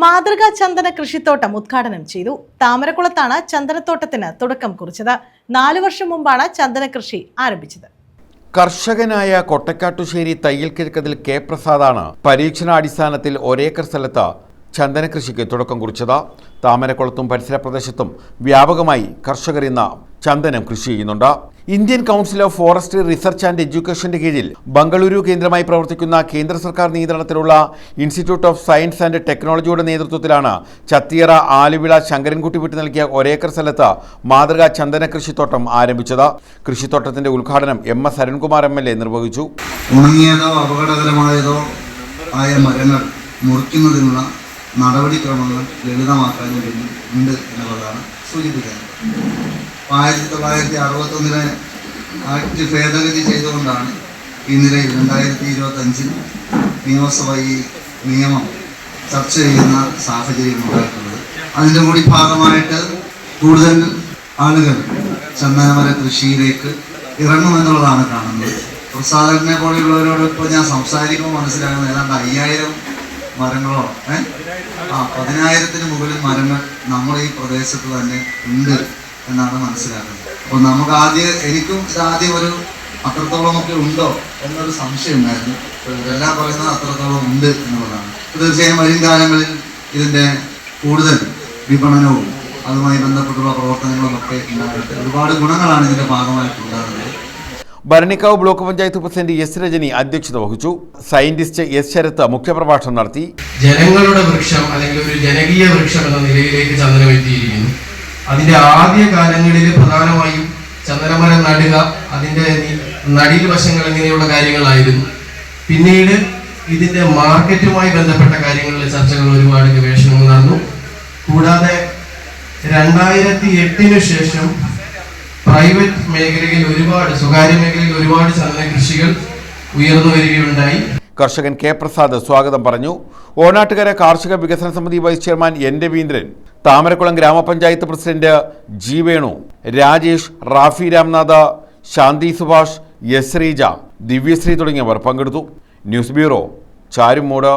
മാതൃകാ ചന്ദന കൃഷിത്തോട്ടം ഉദ്ഘാടനം ചെയ്തു. താമരക്കുളത്താണ് ചന്ദനത്തോട്ടത്തിന് തുടക്കം കുറിച്ചത്. നാലു വർഷം മുമ്പാണ് ചന്ദന കൃഷി ആരംഭിച്ചത്. കർഷകനായ കൊട്ടക്കാട്ടുശ്ശേരി തയ്യൽ കിഴക്കതിൽ കെ പ്രസാദാണ് പരീക്ഷണാടിസ്ഥാനത്തിൽ ഒരേക്കർ സ്ഥലത്ത് ചന്ദന കൃഷിക്ക് തുടക്കം കുറിച്ചത്. താമരക്കുളത്തും പരിസര പ്രദേശത്തും വ്യാപകമായി കർഷകർ ഇന്ന് ചന്ദനം കൃഷി ചെയ്യുന്നുണ്ട്. Indian council of forest research and എഡ്യൂക്കേഷന്റെ കീഴിൽ ബംഗളൂരു കേന്ദ്രമായി പ്രവർത്തിക്കുന്ന കേന്ദ്ര സർക്കാർ നിയന്ത്രണത്തിലുള്ള ഇൻസ്റ്റിറ്റ്യൂട്ട് ഓഫ് സയൻസ് ആൻഡ് ടെക്നോളജിയുടെ നേതൃത്വത്തിലാണ് ചത്തിയറ ആലുവിള ശങ്കരൻകുട്ടി വിട്ടു നൽകിയ ഒരേക്കർ സ്ഥലത്ത് മാതൃകാ ചന്ദന കൃഷിത്തോട്ടം ആരംഭിച്ചത്. കൃഷിത്തോട്ടത്തിന്റെ ഉദ്ഘാടനം M S Arunkumar M L A നിർവഹിച്ചു. ഉണങ്ങിയതോ അപകടകരമായതോ ആയ മരങ്ങൾ മുറിക്കുന്നതിനുള്ള നടപടിക്രമങ്ങൾ ലളിതമാക്കാൻ വേണ്ടി ഉണ്ട് എന്നുള്ളതാണ് സൂചിപ്പിക്കുന്നത്. ആയിരത്തി തൊള്ളായിരത്തി അറുപത്തൊന്നിലെ ആക്ട് ഭേദഗതി ചെയ്തുകൊണ്ടാണ് ഈ നിലയിൽ രണ്ടായിരത്തി ഇരുപത്തഞ്ചിൽ ഈ നിയമം ചർച്ച ചെയ്യുന്ന സാഹചര്യം ഉണ്ടായിട്ടുള്ളത്. അതിന്റെ കൂടി ഭാഗമായിട്ട് കൂടുതൽ ആളുകൾ ചന്ദനമര കൃഷിയിലേക്ക് ഇറങ്ങുമെന്നുള്ളതാണ് കാണുന്നത്. പ്രസാദനെ പോലെയുള്ളവരോട് ഇപ്പോൾ ഞാൻ സംസാരിക്കുമ്പോൾ മനസ്സിലാകുന്നത് ഏതാണ്ട് അയ്യായിരം മരങ്ങളോ ഏ? ആ പതിനായിരത്തിന് മുകളിൽ മരങ്ങൾ നമ്മുടെ ഈ പ്രദേശത്ത് തന്നെ ഉണ്ട്. എന്നാണ് മനസ്സിലാക്കുന്നത്. അപ്പോൾ നമുക്ക് ആദ്യം എനിക്കും ഇതാദ്യം ഒരു അത്രത്തോളമൊക്കെ ഉണ്ടോ എന്നൊരു സംശയം ഉണ്ടായിരുന്നു. ഇതെല്ലാം ഇവരെല്ലാം പറയുന്നത് അത്രത്തോളം ഉണ്ട് എന്നുള്ളതാണ്. തീർച്ചയായും വരും കാലങ്ങളിൽ ഇതിന്റെ കൂടുതൽ വിപണനവും അതുമായി ബന്ധപ്പെട്ടുള്ള പ്രവർത്തനങ്ങളും ഒക്കെ ഉണ്ടാകട്ടെ. ഒരുപാട് ഗുണങ്ങളാണ് ഇതിന്റെ ഭാഗമായിട്ടുണ്ടാകുന്നത്. Bharanikkavu block panchayat president S Rajani അധ്യക്ഷത വഹിച്ചു. സയന്റിസ്റ്റ് എസ് ശരത്ത് മുഖ്യപ്രഭാഷണം നടത്തി. ജനങ്ങളുടെ വൃക്ഷം അല്ലെങ്കിൽ ഒരു ജനകീയ വൃക്ഷം എന്ന നിലയിലേക്ക് ചന്ദനം എത്തിയിരിക്കുന്നു അതിന്റെ ആദ്യ കാലങ്ങളിൽ പ്രധാനമായും ചന്ദനമരം നടുക അതിന്റെ നടിയിൽ വശങ്ങൾ ഇങ്ങനെയുള്ള കാര്യങ്ങളായിരുന്നു. പിന്നീട് ഇതിന്റെ മാർക്കറ്റുമായി ബന്ധപ്പെട്ട കാര്യങ്ങളിൽ ചർച്ചകൾ ഒരുപാട് ഗവേഷണങ്ങൾ നടന്നു. കൂടാതെ രണ്ടായിരത്തി എട്ടിനു ശേഷം പ്രൈവറ്റ് മേഖലയിൽ ഒരുപാട് സ്വകാര്യ മേഖലയിൽ ഒരുപാട് ചന്ദന കൃഷികൾ ഉയർന്നു വരികയുണ്ടായി. കർഷകൻ കെ പ്രസാദ് സ്വാഗതം പറഞ്ഞു. ഓണാട്ടുകര കാർഷിക വികസന സമിതി vice chairman N Raveendran Thamarakulam ഗ്രാമപഞ്ചായത്ത് president G Venu Rajesh Rafi Ramnatha Shanti Subhash S Sreeja Divyasree തുടങ്ങിയവർ പങ്കെടുത്തു. News bureau Charummood.